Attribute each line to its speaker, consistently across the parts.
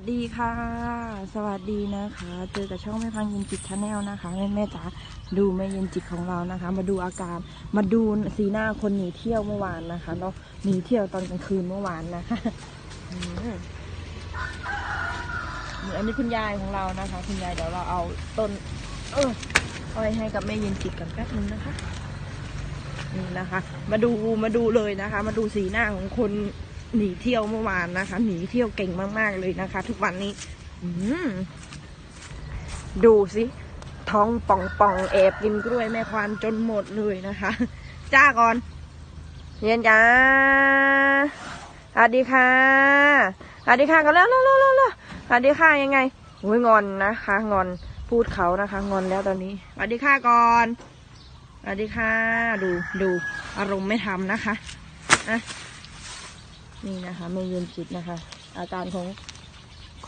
Speaker 1: วัสดีค่ะ สวัสดีนะคะ เจอกับช่องแม่พังเย็นจิตชาแนลนะคะแม่แม่จ๋าดูแม่เย็นจิตของเรานะคะ มาดูอาการมาดูสีหน้าคนหนีเที่ยวเมื่อวานนะคะเนาะหนีเที่ยวตอนกลางคืนเมื่อวานนะคะอืมนี่อันนี้คุณยายของเรานะคะ คุณยายเดี๋ยวเราเอาต้น เอออ้ยให้กับแม่เย็นจิตกันแป๊บนึงนะคะนี่นะคะ มาดูมาดูเลยนะคะ มาดูสีหน้าของคน หนีเที่ยวเมื่อวานนะคะ หนีเที่ยวเก่งมากๆเลยนะคะ ทุกวันนี้ดูสิท้องป่องป่องแอบกินกล้วยแม่ควานจนหมดเลยนะคะ จ้าก่อนเรียนจ้าสวัสดีค่ะสวัสดีค่ะกันแล้วแล้วแล้วแล้วสวัสดีค่ะยังไงโอ้ยงอนนะคะ งอนพูดเขานะคะ งอนแล้วตอนนี้สวัสดีค่ะก่อนสวัสดีค่ะ ดูดูอารมณ์ไม่ทำนะคะอะ นี่นะคะ ไม่เย็นจิตนะคะ อาการของ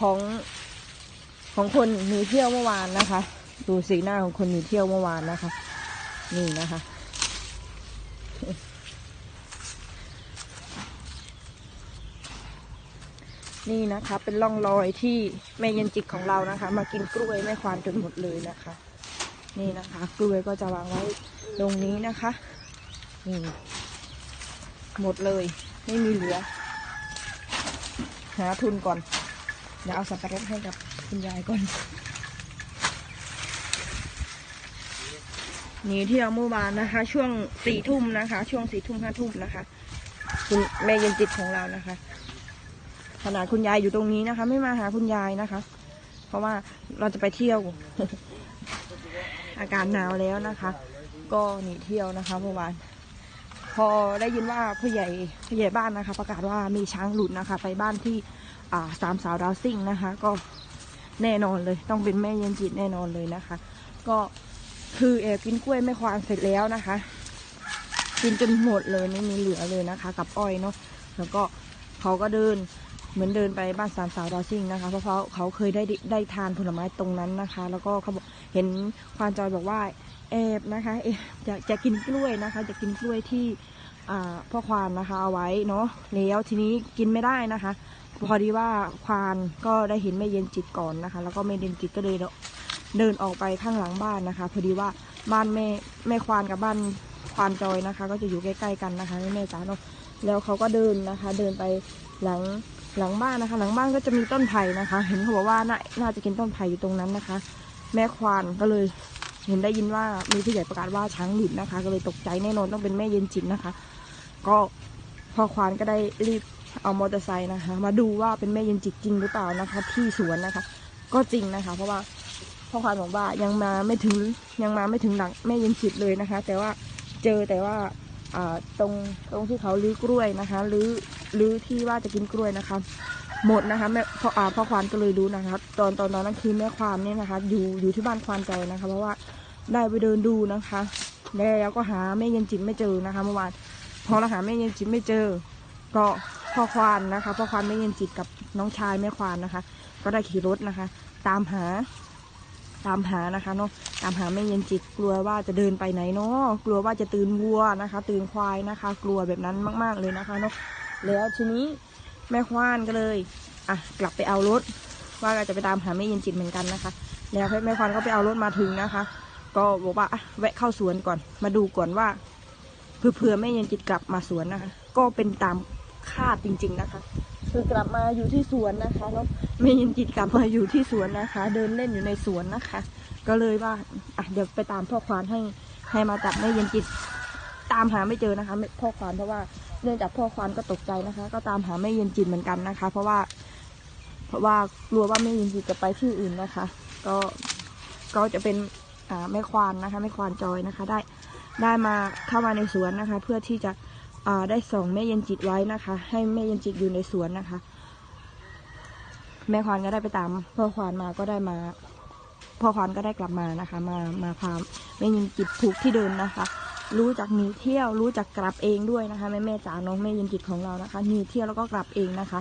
Speaker 1: ของของคนหนีเที่ยวเมื่อวานนะคะ ดูสีหน้าของคนหนีเที่ยวเมื่อวานนะคะ นี่นะคะ นี่นะคะ เป็นร่องรอยที่แม่เย็นจิตของเรานะคะ มากินกล้วยแม่ควานจนหมดเลยนะคะ นี่นะคะ กล้วยก็จะวางไว้ตรงนี้นะคะนี่หมดเลย ไม่มีเหลือ หาทุนก่อน เดี๋ยวเอาสับปะรดให้กับคุณยายก่อน นีเที่ยวเมื่อวานนะคะ ช่วงสี่ทุ่มนะคะ ช่วงสี่ทุ่มห้าทุ่มนะคะ คุณแม่เย็นจิตของเรานะคะ ขนาดคุณยายอยู่ตรงนี้นะคะ ไม่มาหาคุณยายนะคะ เพราะว่าเราจะไปเที่ยว อากาศหนาวแล้วนะคะ ก็หนีเที่ยวนะคะเมื่อวาน อได้ยินว่าผู้ใหญ่ผู้ใหญ่บ้านนะคะ ประกาศว่ามีช้างหลุดนะคะ ไปบ้านที่สามสาวดาวซิ่งนะคะ ก็แน่นอนเลย ต้องเป็นแม่เย็นจิตแน่นอนเลยนะคะ ก็คือแอบกินกล้วยไม่ควานเสร็จแล้วนะคะ กินจนหมดเลยไม่มีเหลือเลยนะคะ กับอ้อยเนาะแล้วก็เขาก็เดินเหมือนเดินไปบ้านสามสาวดาวซิ่งนะคะ เพราะเขาเขาเคยได้ได้ทานผลไม้ตรงนั้นนะคะ แล้วก็เขาบอกเห็นควานจอยบอกว่า แอบนะคะเอจะจะกินกล้วยนะคะจะกินกล้วยที่พ่อควานนะคะเอาไว้เนาะแล้วทีนี้กินไม่ได้นะคะ พอดีว่าควานก็ได้เห็นแม่เย็นจิตก่อนนะคะ แล้วก็แม่เย็นจิตก็เลยเดินออกไปข้างหลังบ้านนะคะ พอดีว่าบ้านแม่แม่ควานกับบ้านควานจอยนะคะ ก็จะอยู่ใกล้ๆกันนะคะแม่จ๋าเนาะแล้วเขาก็เดินนะคะ เดินไปหลังหลังบ้านนะคะ หลังบ้านก็จะมีต้นไผ่นะคะ เห็นเขาบอกว่าน่าจะกินต้นไผ่อยู่ตรงนั้นนะคะ แม่ควานก็เลย เห็นได้ยินว่ามีผู้ใหญ่ประกาศว่าช้างหลุดนะคะ ก็เลยตกใจแน่นอนต้องเป็นแม่เย็นจิตนะคะ ก็พ่อควานก็ได้รีบเอามอเตอร์ไซค์นะคะ มาดูว่าเป็นแม่เย็นจิตจริงหรือเปล่านะคะ ที่สวนนะคะ ก็จริงนะคะ เพราะว่าพ่อควานบอกว่ายังมาไม่ถึงยังมาไม่ถึงหลังแม่เย็นจิตเลยนะคะ แต่ว่าเจอแต่ว่าอ่าตรงตรงที่เขาลื้อกล้วยนะคะลื้อลื้อที่ว่าจะกินกล้วยนะคะ หมดนะคะแม่พ่ออาพ่อควานก็เลยรู้นะคะตอนตอนตอนนั้นคือแม่ควานเนี่ยนะคะ อยู่อยู่ที่บ้านควานใจนะคะ เพราะว่าได้ไปเดินดูนะคะแล้วก็หาแม่เย็นจิตไม่เจอนะคะเมื่อวานพอเราหาแม่เย็นจิตไม่เจอ ก็พ่อควานนะคะพ่อควานแม่เย็นจิตกับน้องชายแม่ควานนะคะ ก็ได้ขี่รถนะคะ ตามหา ตามหานะคะเนาะตามหาแม่เย็นจิตกลัวว่าจะเดินไปไหนเนาะกลัวว่าจะตื่นวัวนะคะ ตื่นควายนะคะ กลัวแบบนั้นมาก ๆเลยนะคะเนาะแล้วทีนี้ แม่ควานก็เลย อะ กลับไปเอารถ ว่าจะไปตามหาแม่เย็นจิตเหมือนกันนะคะ แล้วแม่ควานก็ไปเอารถมาถึงนะคะ ก็บอกว่าอะแวะเข้าสวนก่อน มาดูก่อนว่าเผื่อแม่เย็นจิตกลับมาสวนนะคะ ก็เป็นตามคาดจริง ๆนะคะ คือกลับมาอยู่ที่สวนนะคะแล้วแม่เย็นจิตกลับมาอยู่ที่สวนนะคะ เดินเล่นอยู่ในสวนนะคะ ก็เลยว่าอะเดี๋ยวไปตามพ่อควานให้ให้มาจับแม่เย็นจิตตามหาไม่เจอนะคะไม่พ่อควานเพราะว่า เนื่องจากพ่อควานก็ตกใจนะคะ ก็ตามหาแม่เย็นจิตเหมือนกันนะคะ เพราะว่า เพราะว่ากลัวว่าแม่เย็นจิตจะไปที่อื่นนะคะ ก็ก็จะเป็นอ่าแม่ควานนะคะแม่ควานจอยนะคะ ได้ได้มาเข้ามาในสวนนะคะ เพื่อที่จะอ่าได้ส่งแม่เย็นจิตไว้นะคะ ให้แม่เย็นจิตอยู่ในสวนนะคะ แม่ควานก็ได้ไปตามพ่อควานมาก็ได้มาพ่อควานก็ได้กลับมานะคะ มามาพาแม่เย็นจิตถูกที่เดินนะคะ รู้จักหนีเที่ยว รู้จักกลับเองด้วยนะคะแม่แม่จ๋าน้องแม่เย็นจิตของเรานะคะหนีเที่ยวแล้วก็กลับเองนะคะ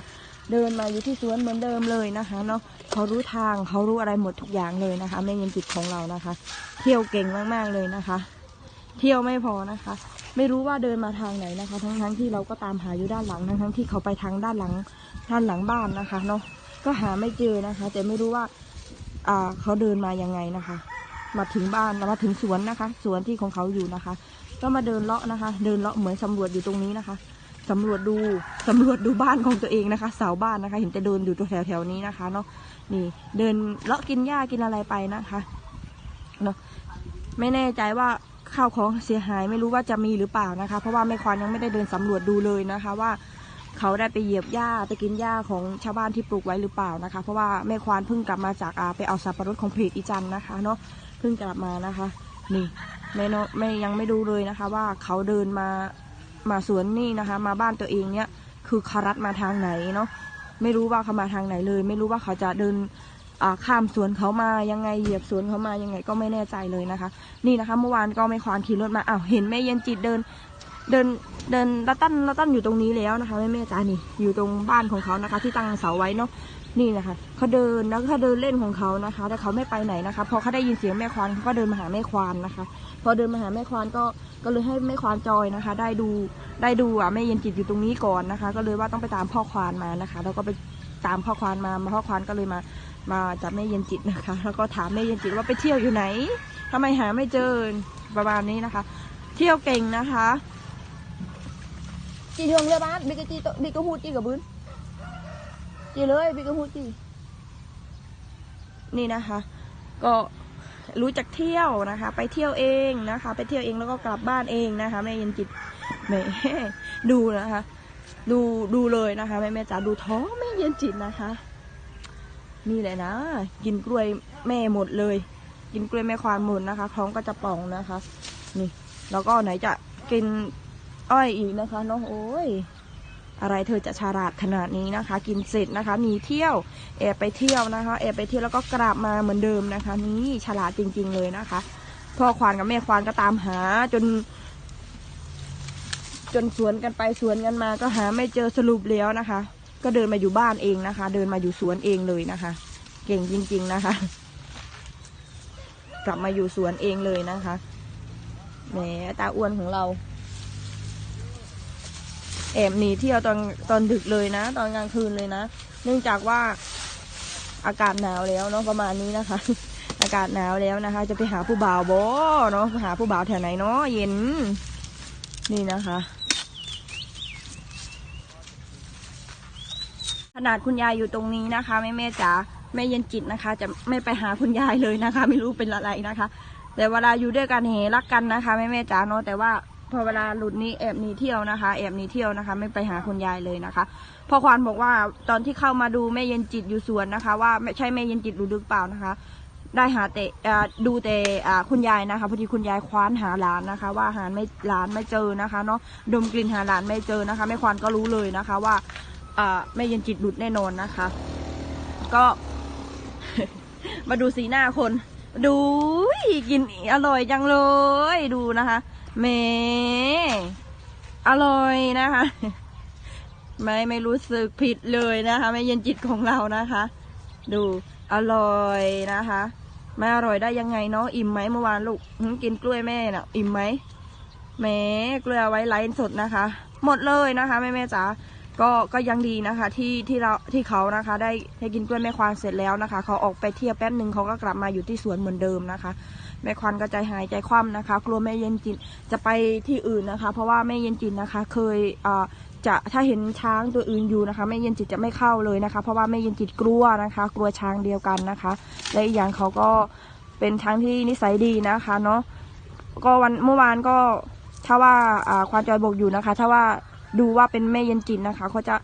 Speaker 1: เดินมาอยู่ที่สวนเหมือนเดิมเลยนะคะเนาะเขารู้ทางเขารู้อะไรหมดทุกอย่างเลยนะคะแม่เย็นจิตของเรานะคะ เที่ยวเก่งมากๆเลยนะคะ เที่ยวไม่พอนะคะ ไม่รู้ว่าเดินมาทางไหนนะคะ ทั้งทั้งๆที่เราก็ตามหาอยู่ด้านหลังทั้งทั้งๆที่เขาไปทางด้านหลังด้านหลังบ้านนะคะเนาะก็หาไม่เจอนะคะ แต่ไม่รู้ว่าอ่าเขาเดินมายังไงนะคะ มาถึงบ้านมาถึงสวนนะคะ สวนที่ของเขาอยู่นะคะ ก็มาเดินเลาะนะคะ เดินเลาะเหมือนสำรวจอยู่ตรงนี้นะคะสำรวจดูสำรวจดูบ้านของตัวเองนะคะเสาบ้านนะคะ เห็นแต่เดินอยู่แถวแถวนี้นะคะเนาะนี่เดินเลาะกินหญ้ากินอะไรไปนะคะเนาะไม่แน่ใจว่าข้าวของเสียหายไม่รู้ว่าจะมีหรือเปล่านะคะ เพราะว่าแม่ควานยังไม่ได้เดินสำรวจดูเลยนะคะว่าเขาได้ไปเหยียบหญ้าไปกินหญ้าของชาวบ้านที่ปลูกไว้หรือเปล่านะคะ เพราะว่าแม่ควานเพิ่งกลับมาจากอาไปเอาสับปะรดของเพจอีจันนะคะเนาะ เพิ่งกลับมานะคะ นี่ไม่เนาะแม่ยังไม่ดูเลยนะคะ ว่าเขาเดินมามาสวนนี่นะคะ มาบ้านตัวเองเนี่ย คือเขารัดมาทางไหนเนาะไม่รู้ว่าเขามาทางไหนเลย ไม่รู้ว่าเขาจะเดินอ่าข้ามสวนเขามายังไงเหยียบสวนเขามายังไงก็ไม่แน่ใจเลยนะคะ นี่นะคะ เมื่อวานก็ไม่ควานขี่รถมาอ้าวเห็นแม่เย็นจิตเดิน เดินเดินละตั้นละตั้นอยู่ตรงนี้แล้วนะคะแม่แม่จ๋านี่อยู่ตรงบ้านของเขานะคะ ที่ตั้งเสาไว้เนาะนี่นะคะเขาเดินแล้วเขาเดินเล่นของเขานะคะ แต่เขาไม่ไปไหนนะคะ พอเขาได้ยินเสียงแม่ควานเขาก็เดินมาหาแม่ควานนะคะ พอเดินมาหาแม่ควานก็ก็เลยให้แม่ควานจอยนะคะ ได้ดูได้ดูอะแม่เย็นจิตอยู่ตรงนี้ก่อนนะคะ ก็เลยว่าต้องไปตามพ่อควานมานะคะ แล้วก็ไปตามพ่อควานมามาพ่อควานก็เลยมามาจับแม่เย็นจิตนะคะ แล้วก็ถามแม่เย็นจิตว่าไปเที่ยวอยู่ไหนทำไมหาไม่เจอประมาณนี้นะคะ เที่ยวเก่งนะคะ จีเทืองเรือบ้านบิ๊กจีโตบิ๊กก็พูดจีกับบื้นจีเลยบิ๊กก็พูดจีนี่นะคะ ก็รู้จักเที่ยวนะคะ ไปเที่ยวเองนะคะ ไปเที่ยวเองแล้วก็กลับบ้านเองนะคะแม่เย็นจิตแม่ดูนะคะ ดูดูเลยนะคะแม่แม่จ๋าดูท้องแม่เย็นจิตนะคะ นี่แหละนะ กินกล้วยแม่หมดเลย กินกล้วยแม่ควานหมดนะคะท้องก็จะป่องนะคะ นี่ แล้วก็ไหนจะกิน อ้อยอีกนะคะน้องโอ้ยอะไรเธอจะฉลาดขนาดนี้นะคะ กินเสร็จนะคะหนีเที่ยวแอบไปเที่ยวนะคะแอบไปเที่ยวแล้วก็กลับมาเหมือนเดิมนะคะ นี่ฉลาดจริง ๆ เลยนะคะพ่อควานกับแม่ควานก็ตามหาจน จนสวนกันไปสวนกันมา ก็หาไม่เจอสรุปแล้วนะคะ ก็เดินมาอยู่บ้านเองนะคะ เดินมาอยู่สวนเองเลยนะคะ เก่งจริง ๆนะคะ กลับมาอยู่สวนเองเลยนะคะแหมตาอ้วนของเรา แอบหนีเที่ยวตอนตอนดึกเลยนะ ตอนกลางคืนเลยนะ เนื่องจากว่าอากาศหนาวแล้วเนาะประมาณนี้นะคะ อากาศหนาวแล้วนะคะ จะไปหาผู้บ่าวบเนาะไปหาผู้บ่าวแถวไหนเนาะเย็น นี่นะคะขนาดคุณยายอยู่ตรงนี้นะคะแม่แม่จ๋าแม่เย็นจิตนะคะ จะไม่ไปหาคุณยายเลยนะคะ ไม่รู้เป็นอะไรนะคะ แต่เวลาอยู่ด้วยกันเฮรักกันนะคะแม่แม่จ๋าเนาะแต่ว่า พอเวลาหลุดนี้แอบหนีเที่ยวนะคะ แอบหนีเที่ยวนะคะ ไม่ไปหาคุณยายเลยนะคะพ่อควานบอกว่าตอนที่เข้ามาดูแม่เย็นจิตอยู่สวนนะคะ ว่าไม่ใช่แม่เย็นจิตหรือดึกเปล่านะคะ ได้หาแต่ดูแต่คุณยายนะคะพอดีคุณยายคว้านหาหลานนะคะ ว่าหาไม่หลานไม่เจอนะคะเนาะดมกลิ่นหาหลานไม่เจอนะคะแม่ควานก็รู้เลยนะคะว่าอ่าแม่เย็นจิตหลุดแน่นอนนะคะ ก็มาดูสีหน้าคน ดูกินอร่อยจังเลยดูนะคะ เมอร่อยนะคะ ไม่ไม่รู้สึกผิดเลยนะคะ ไม่เย็นจิตของเรานะคะ ดูอร่อยนะคะไม่อร่อยได้ยังไงเนาะอิ่มไหมเมื่อวานลูกกินกล้วยแม่น่ะ อิ่มไหมแหมกล้วยเอาไว้ไลฟ์สดนะคะ หมดเลยนะคะแม่แม่จ๋าก็ก็ยังดีนะคะ ที่ที่เราที่เขานะคะ ได้ได้กินกล้วยแม่ควานเสร็จแล้วนะคะ เขาออกไปเที่ยวแป๊บหนึ่งเขาก็กลับมาอยู่ที่สวนเหมือนเดิมนะคะ แม่ควานก็ใจหายใจคว่ำนะคะ กลัวแม่เย็นจิตจะไปที่อื่นนะคะ เพราะว่าแม่เย็นจิตนะคะ เคยอ่าจะถ้าเห็นช้างตัวอื่นอยู่นะคะแม่เย็นจิตจะไม่เข้าเลยนะคะ เพราะว่าแม่เย็นจิตกลัวนะคะ กลัวช้างเดียวกันนะคะ และอีกอย่างเขาก็เป็นช้างที่นิสัยดีนะคะเนาะก็วันเมื่อวานก็ถ้าว่าอ่าควานจอยบอกอยู่นะคะ ถ้าว่าดูว่าเป็นแม่เย็นจิตนะคะเขาจะ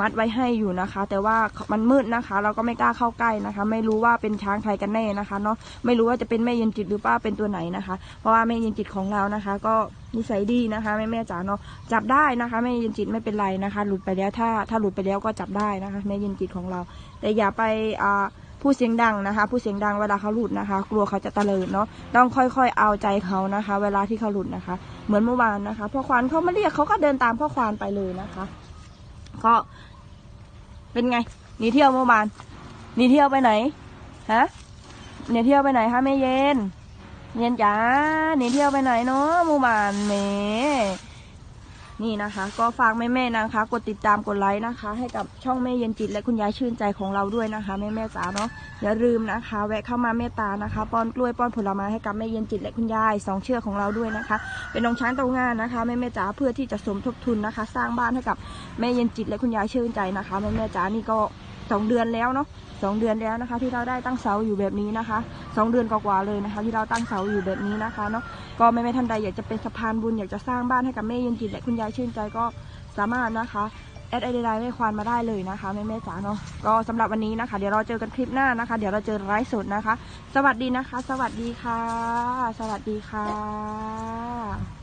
Speaker 1: มัดไว้ให้อยู่นะคะ แต่ว่ามันมืดนะคะ เราก็ไม่กล้าเข้าใกล้นะคะ ไม่รู้ว่าเป็นช้างใครกันแน่นะคะเนาะไม่รู้ว่าจะเป็นแม่เย็นจิตหรือป้าเป็นตัวไหนนะคะ เพราะว่าแม่เย็นจิตของเรานะคะ ก็นิสัยดีนะคะแม่แม่จ๋าเนาะจับได้นะคะแม่เย็นจิตไม่เป็นไรนะคะ หลุดไปแล้วถ้าถ้าหลุดไปแล้วก็จับได้นะคะแม่เย็นจิตของเรา แต่อย่าไปอ่าพูดเสียงดังนะคะพูดเสียงดังเวลาเขาหลุดนะคะ กลัวเขาจะตะเลิดเนาะต้องค่อยๆเอาใจเขานะคะ เวลาที่เขาหลุดนะคะ เหมือนเมื่อวานนะคะพ่อควานเขามาเรียกเขาก็เดินตามพ่อควานไปเลยนะคะ ก็เป็นไงหนีเที่ยวเมื่อวานหนีเที่ยวไปไหนฮะหนีเที่ยวไปไหนคะแม่เย็นเย็นจ๋าหนีเที่ยวไปไหนเนาะเมื่อวานแหม นี่นะคะ ก็ฝากแม่ๆนะคะ กดติดตามกดไลค์นะคะ ให้กับช่องแม่เย็นจิตและคุณยายชื่นใจของเราด้วยนะคะแม่ๆจ๋าเนาะอย่าลืมนะคะ แวะเข้ามาเมตตานะคะป้อนกล้วยป้อนผลไม้ให้กับแม่เย็นจิตและคุณยายสองเชือกของเราด้วยนะคะ เป็นน้องช้างตางานนะคะแม่ๆจ๋าเพื่อที่จะสมทบทุนนะคะ สร้างบ้านให้กับแม่เย็นจิตและคุณยายชื่นใจนะคะแม่ๆจ๋านี่ก็สองเดือนแล้วเนาะ สองเดือนแล้วนะคะ ที่เราได้ตั้งเสาอยู่แบบนี้นะคะสองเดือนกว่าๆเลยนะคะ ที่เราตั้งเสาอยู่แบบนี้นะคะเนาะก็ไม่ไม่ท่านใดอยากจะเป็นสะพานบุญอยากจะสร้างบ้านให้กับแม่เย็นจิตและคุณยายชื่นใจก็สามารถนะคะแอดไอเดียแม่ควานมาได้เลยนะคะแม่แม่จ๋าเนาะก็สำหรับวันนี้นะคะ เดี๋ยวเราเจอกันคลิปหน้านะคะ เดี๋ยวเราเจอไลฟ์สดนะคะ สวัสดีนะคะ สวัสดีค่ะ สวัสดีค่ะ